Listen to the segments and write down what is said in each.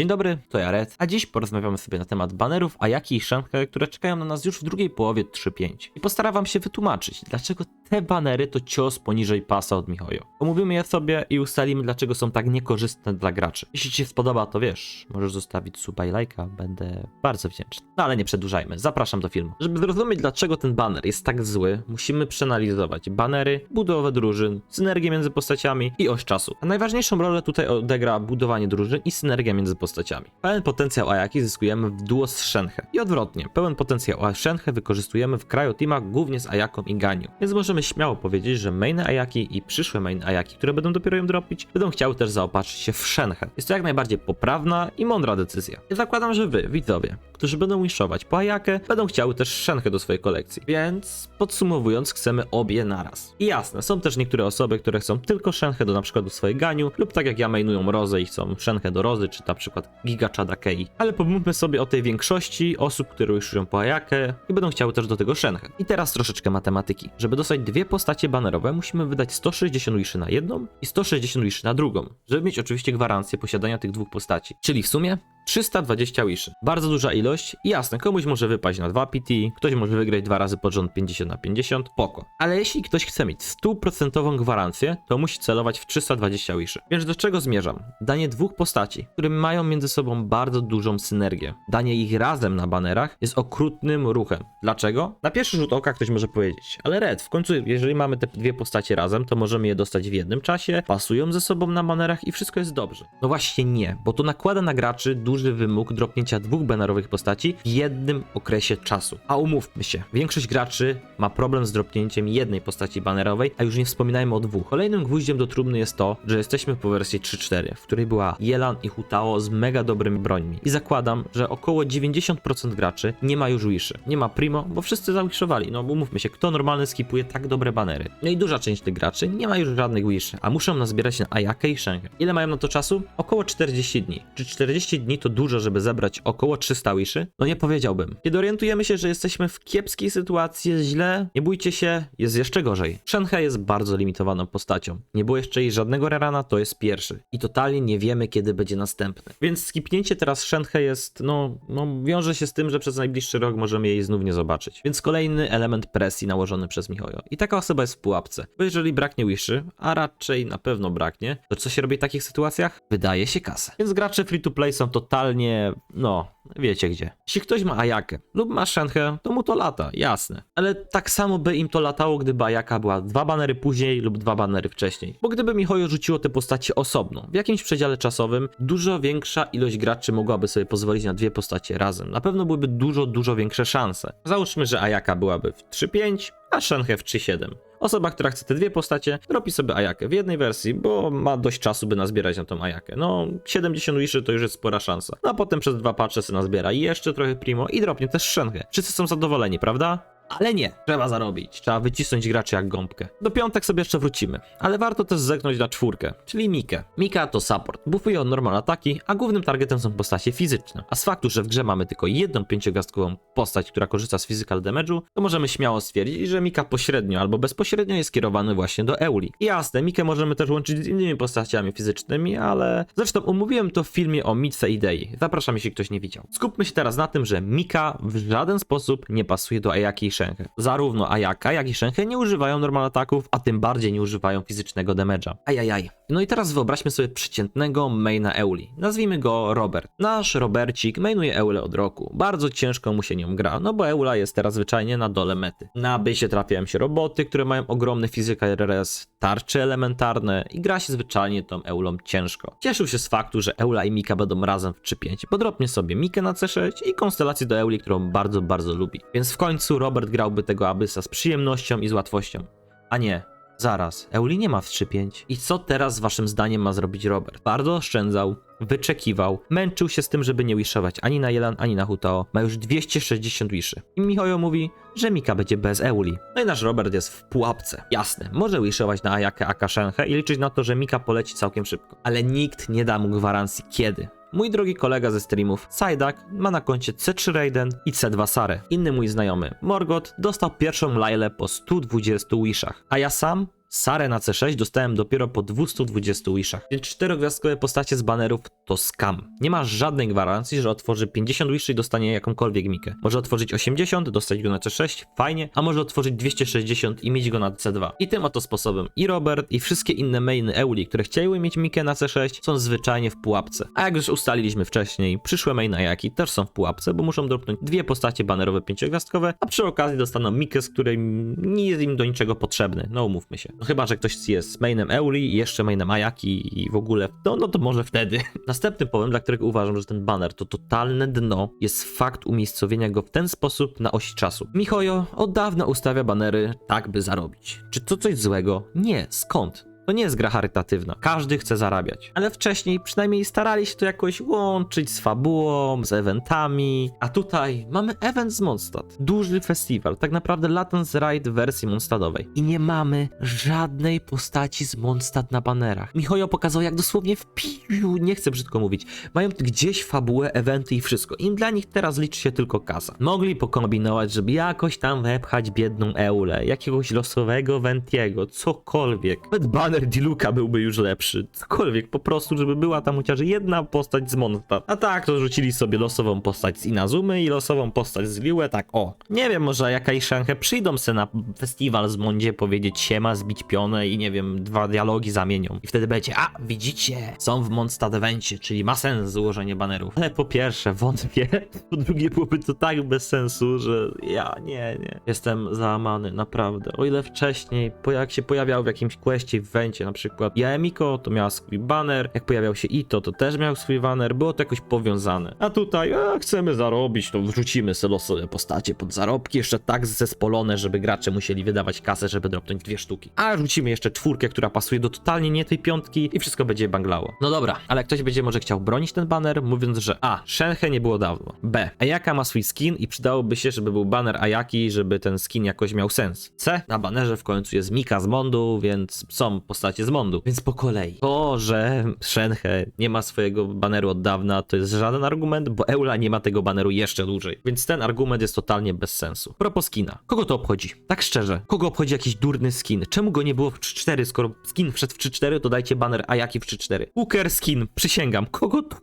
Dzień dobry, to ja Red, a dziś porozmawiamy sobie na temat banerów Ayaki i Shenhe, które czekają na nas już w drugiej połowie 3.5. I postaram wam się wytłumaczyć, dlaczego te banery to cios poniżej pasa od Mihoyo. Omówimy je sobie i ustalimy, dlaczego są tak niekorzystne dla graczy. Jeśli ci się spodoba, to wiesz, możesz zostawić suba i lajka, będę bardzo wdzięczny. No ale nie przedłużajmy, zapraszam do filmu. Żeby zrozumieć, dlaczego ten baner jest tak zły, musimy przeanalizować banery, budowę drużyn, synergię między postaciami i oś czasu. A najważniejszą rolę tutaj odegra budowanie drużyn i synergia między postaciami. Pełen potencjał Ayaki zyskujemy w duo z Shenhe. I odwrotnie, pełen potencjał Shenhe wykorzystujemy w Cryo-Teamach głównie z Ayaką i Ganiu. Więc możemy śmiało powiedzieć, że mainy Ayaki i przyszłe main Ayaki, które będą dopiero ją dropić, będą chciały też zaopatrzyć się w Shenhe. Jest to jak najbardziej poprawna i mądra decyzja. I zakładam, że wy, widzowie, którzy będą wishować po Ayakę, będą chciały też Shenhe do swojej kolekcji. Więc podsumowując, chcemy obie naraz. I jasne, są też niektóre osoby, które chcą tylko Shenhe do na przykład do swojej Ganiu, lub tak jak ja mainują Rozę i chcą Shenhe do Rozy, czy na przykład Giga Chada Kei. Ale pomówmy sobie o tej większości osób, które wishują po Ayakę i będą chciały też do tego Shenhe. I teraz troszeczkę matematyki. Żeby dostać dwie postacie banerowe, musimy wydać 160 wiszy na jedną i 160 wiszy na drugą, żeby mieć oczywiście gwarancję posiadania tych dwóch postaci. Czyli w sumie 320 wiszy. Bardzo duża ilość i jasne, komuś może wypaść na 2 PT, ktoś może wygrać dwa razy pod rząd 50 na 50, poko. Ale jeśli ktoś chce mieć 100% gwarancję, to musi celować w 320 wiszy. Więc do czego zmierzam? Danie dwóch postaci, które mają między sobą bardzo dużą synergię. Danie ich razem na banerach jest okrutnym ruchem. Dlaczego? Na pierwszy rzut oka ktoś może powiedzieć, ale Red, w końcu jeżeli mamy te dwie postacie razem, to możemy je dostać w jednym czasie, pasują ze sobą na banerach i wszystko jest dobrze. No właśnie nie, bo to nakłada na graczy duży wymóg dropnięcia dwóch banerowych postaci w jednym okresie czasu. A umówmy się, większość graczy ma problem z dropnięciem jednej postaci banerowej, a już nie wspominajmy o dwóch. Kolejnym gwóździem do trumny jest to, że jesteśmy po wersji 3.4, w której była Jelan i Hutao z mega dobrymi brońmi. I zakładam, że około 90% graczy nie ma już wiszy. Nie ma primo, bo wszyscy zawiszowali. No umówmy się, kto normalny skipuje tak dobre banery. No i duża część tych graczy nie ma już żadnych wiszy, a muszą nazbierać na Ayakę i Shenhe. Ile mają na to czasu? Około 40 dni. Czy 40 dni to dużo, żeby zebrać około 300 wiszy? No nie powiedziałbym. Kiedy orientujemy się, że jesteśmy w kiepskiej sytuacji, źle, nie bójcie się, jest jeszcze gorzej. Shenhe jest bardzo limitowaną postacią. Nie było jeszcze jej żadnego rerana, to jest pierwszy. I totalnie nie wiemy, kiedy będzie następny. Więc skipnięcie teraz Shenhe jest, no, no, wiąże się z tym, że przez najbliższy rok możemy jej znów nie zobaczyć. Więc kolejny element presji nałożony przez Mihoyo. I taka osoba jest w pułapce. Bo jeżeli braknie wiszy, a raczej na pewno braknie, to co się robi w takich sytuacjach? Wydaje się kasę. Więc gracze free to play są totalnie, no, wiecie gdzie. Jeśli ktoś ma Ayakę lub ma Shenhe, to mu to lata, jasne. Ale tak samo by im to latało, gdyby Ayaka była dwa banery później lub dwa banery wcześniej. Bo gdyby Mihoyo rzuciło te postacie osobno, w jakimś przedziale czasowym, dużo większa ilość graczy mogłaby sobie pozwolić na dwie postacie razem. Na pewno byłyby dużo, dużo większe szanse. Załóżmy, że Ayaka byłaby w 3-5, a Shenhe w 3-7. Osoba, która chce te dwie postacie, robi sobie Ayakę w jednej wersji, bo ma dość czasu, by nazbierać na tą Ayakę. No, 70 wiszy to już jest spora szansa. No a potem przez dwa patche sobie nazbiera jeszcze trochę Primo i dropnie też Shenhe. Wszyscy są zadowoleni, prawda? Ale nie, trzeba zarobić, trzeba wycisnąć graczy jak gąbkę. Do piątek sobie jeszcze wrócimy, ale warto też zerknąć na czwórkę, czyli Mikę. Mika to support, buffuje on normal ataki, a głównym targetem są postacie fizyczne. A z faktu, że w grze mamy tylko jedną pięciogwiazdkową postać, która korzysta z physical damage'u, to możemy śmiało stwierdzić, że Mika pośrednio albo bezpośrednio jest skierowany właśnie do Euli. I jasne, Mikę możemy też łączyć z innymi postaciami fizycznymi, ale zresztą omówiłem to w filmie o Mice i Dei. Zapraszam, jeśli ktoś nie widział. Skupmy się teraz na tym, że Mika w żaden sposób nie pasuje do Ayaki Shenhe. Zarówno Ayaka, jak i Shenhe nie używają normal ataków, a tym bardziej nie używają fizycznego damage'a. Ajajaj. No i teraz wyobraźmy sobie przeciętnego maina Euli. Nazwijmy go Robert. Nasz Robercik mainuje Eulę od roku. Bardzo ciężko mu się nią gra, no bo Eula jest teraz zwyczajnie na dole mety. Na bysie trafiają się roboty, które mają ogromny fizyka RRS, tarcze elementarne i gra się zwyczajnie tą Eulą ciężko. Cieszył się z faktu, że Eula i Mika będą razem w 3-5. Podropnie sobie Mikę na C6 i konstelację do Euli, którą bardzo, bardzo lubi. Więc w końcu Robert grałby tego Abyssa z przyjemnością i z łatwością. A nie, Zaraz, Euli nie ma w 3-5. I co teraz waszym zdaniem ma zrobić Robert? Bardzo oszczędzał, wyczekiwał, męczył się z tym, żeby nie wishować ani na Jelan, ani na Hutao. Ma już 260 wiszy. I Mihoyo mówi, że Mika będzie bez Euli. No i nasz Robert jest w pułapce. Jasne, może wishować na Ayakę Akashenhe i liczyć na to, że Mika poleci całkiem szybko. Ale nikt nie da mu gwarancji kiedy. Mój drogi kolega ze streamów, Sajdak, ma na koncie C3 Raiden i C2 Sarę. Inny mój znajomy, Morgot, dostał pierwszą Lailę po 120 wishach, a ja sam Sarę na C6 dostałem dopiero po 220 wishach. Więc czterogwiazdkowe postacie z banerów to scam. Nie ma żadnej gwarancji, że otworzy 50 wiszy i dostanie jakąkolwiek mikę. Może otworzyć 80, dostać go na C6, fajnie, a może otworzyć 260 i mieć go na C2. I tym oto sposobem i Robert i wszystkie inne mainy Euli, które chciały mieć mikę na C6 są zwyczajnie w pułapce. A jak już ustaliliśmy wcześniej, przyszłe mainy Ayaki też są w pułapce, bo muszą dropnąć dwie postacie banerowe pięciogwiazdkowe, a przy okazji dostaną mikę, z której nie jest im do niczego potrzebny. No umówmy się. No chyba, że ktoś jest mainem Euli jeszcze mainem Ayaki i w ogóle, no, no to może wtedy. Następny powód, dla którego uważam, że ten banner to totalne dno, jest fakt umiejscowienia go w ten sposób na osi czasu. Mihoyo od dawna ustawia banery tak, by zarobić. Czy to coś złego? Nie, skąd? To nie jest gra charytatywna. Każdy chce zarabiać. Ale wcześniej przynajmniej starali się to jakoś łączyć z fabułą, z eventami. A tutaj mamy event z Mondstadt. Duży festiwal, tak naprawdę Latence Ride w wersji Mondstadtowej. I nie mamy żadnej postaci z Mondstadt na banerach. Michojo pokazał jak dosłownie w piu, nie chcę brzydko mówić. Mają gdzieś fabułę, eventy i wszystko. Im dla nich teraz liczy się tylko kasa. Mogli pokombinować, żeby jakoś tam wepchać biedną Eulę, jakiegoś losowego Ventiego, cokolwiek. Nawet banner Diluka byłby już lepszy. Cokolwiek, po prostu, żeby była tam chociaż jedna postać z Mondstadt. A tak, to rzucili sobie losową postać z Inazumy i losową postać z Liue, tak o. Nie wiem, może jakaś szankę przyjdą se na festiwal z Mondzie powiedzieć siema, zbić pionę i nie wiem, dwa dialogi zamienią. I wtedy będzie, a widzicie, są w Mondstadt evencie, czyli ma sens złożenie banerów. Ale po pierwsze, wątpię. Po drugie, byłoby to tak bez sensu, że ja nie, nie. Jestem załamany, naprawdę. O ile wcześniej, po jak się pojawiał w jakimś questie w evencie, na przykład Jaemiko, to miała swój banner, jak pojawiał się Ito, to też miał swój banner, było to jakoś powiązane. A tutaj, a chcemy zarobić, to wrzucimy sobie losowe postacie pod zarobki, jeszcze tak zespolone, żeby gracze musieli wydawać kasę, żeby dropnąć dwie sztuki. A rzucimy jeszcze czwórkę, która pasuje do totalnie nie tej piątki i wszystko będzie banglało. No dobra, ale ktoś będzie może chciał bronić ten banner, mówiąc, że A. Shenhe nie było dawno. B. Ayaka ma swój skin i przydałoby się, żeby był banner Ayaki, żeby ten skin jakoś miał sens. C. Na banerze w końcu jest Mika z Mondu, więc są postacie z Mondu. Więc po kolei. To, że Shenhe nie ma swojego baneru od dawna, to jest żaden argument, bo Eula nie ma tego baneru jeszcze dłużej. Więc ten argument jest totalnie bez sensu. Propos skina. Kogo to obchodzi? Tak szczerze. Kogo obchodzi jakiś durny skin? Czemu go nie było w 3-4? Skoro skin wszedł w 3-4, to dajcie banner Ayaki w 3-4. Hooker skin, przysięgam. Kogo to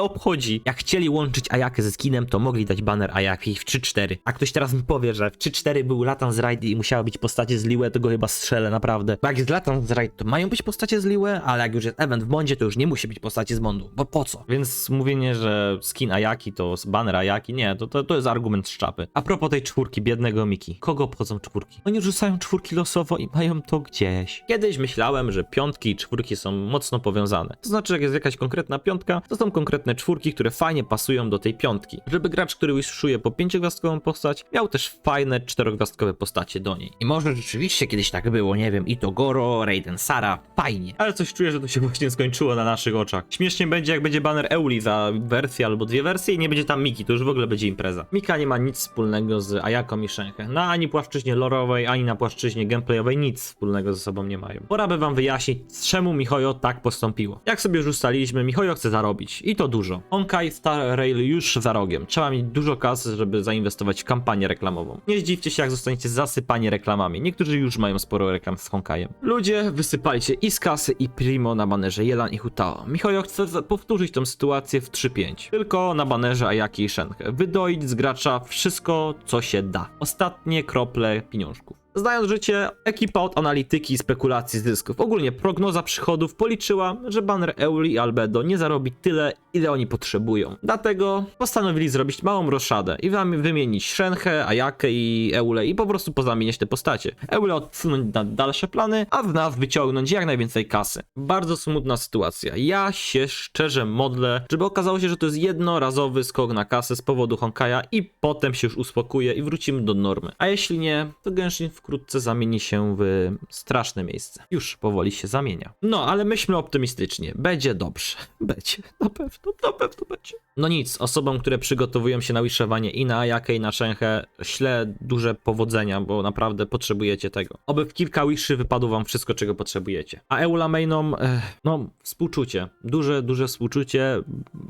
obchodzi? Jak chcieli łączyć Ayakę ze skinem, to mogli dać banner Ayaki w 3-4. A ktoś teraz mi powie, że w 3-4 był Latan z Raid i musiały być postacie z Liue, to go chyba strzelę, naprawdę. Bo jak jest Latan z Raid, to mają być postacie z Liue, ale jak już jest event w Mondzie, to już nie musi być postacie z Mondu. Bo po co? Więc mówienie, że skin Ayaki to banner Ayaki, nie, to, to, to jest argument z czapy. A propos tej czwórki, biednego Miki. Kogo obchodzą czwórki? Oni rzucają czwórki losowo i mają to gdzieś. Kiedyś myślałem, że piątki i czwórki są mocno powiązane. To znaczy, jak jest jakaś konkretna piątka, to są konkretne czwórki, które fajnie pasują do tej piątki. Żeby gracz, który wishuje po pięciogwiazdkową postać, miał też fajne czterogwiazdkowe postacie do niej. I może rzeczywiście kiedyś tak było, nie wiem, Ito Goro, Raiden Sara, fajnie. Ale coś czuję, że to się właśnie skończyło na naszych oczach. Śmiesznie będzie, jak będzie banner Euli za wersję albo dwie wersje i nie będzie tam Miki, to już w ogóle będzie impreza. Mika nie ma nic wspólnego z Ayaką i Shenhe. Na ani płaszczyźnie lorowej, ani na płaszczyźnie gameplayowej nic wspólnego ze sobą nie mają. Pora by wam wyjaśnić, czemu Mihoyo tak postąpiło. Jak sobie już ustaliliśmy, Mihoyo chce zarobić. I to dużo. Honkai Star Rail już za rogiem. Trzeba mieć dużo kasy, żeby zainwestować w kampanię reklamową. Nie zdziwcie się, jak zostaniecie zasypani reklamami. Niektórzy już mają sporo reklam z Honkajem. Ludzie wysypali się i z kasy, i Primo na banerze Jelan i Hutao. Mihoyo chce powtórzyć tę sytuację w 3-5. Tylko na banerze Ayaki i Shenhe. Wydoić z gracza wszystko, co się da. Ostatnie krople pieniążków. Znając życie, ekipa od analityki i spekulacji zysków, ogólnie prognoza przychodów policzyła, że banner Euli i Albedo nie zarobi tyle, ile oni potrzebują. Dlatego postanowili zrobić małą roszadę i wymienić Shenhe, Ayakę i Eule i po prostu pozamieniać te postacie. Eule odsunąć na dalsze plany, a z nas wyciągnąć jak najwięcej kasy. Bardzo smutna sytuacja. Ja się szczerze modlę, żeby okazało się, że to jest jednorazowy skok na kasę z powodu Honkaja i potem się już uspokuje i wrócimy do normy. A jeśli nie, to Genshin wkrótce zamieni się w straszne miejsce. Już powoli się zamienia. No, ale myślmy optymistycznie. Będzie dobrze. Będzie. Na pewno, na pewno będzie. No nic, osobom, które przygotowują się na wiszowanie i na i na Shenhe, ślę duże powodzenia, bo naprawdę potrzebujecie tego. Oby w kilka wiszy wypadło wam wszystko, czego potrzebujecie. A Eula Mainom, eh, no, współczucie. Duże, duże współczucie,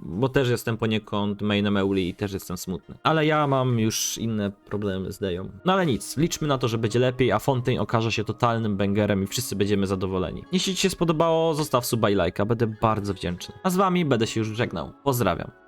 bo też jestem poniekąd mainem Euli i też jestem smutny. Ale ja mam już inne problemy z Deją. No ale nic, liczmy na to, że będzie lepiej, a Fontaine okaże się totalnym bangerem i wszyscy będziemy zadowoleni. Jeśli Ci się spodobało, zostaw suba i lajka, będę bardzo wdzięczny. A z Wami będę się już żegnał. Pozdrawiam.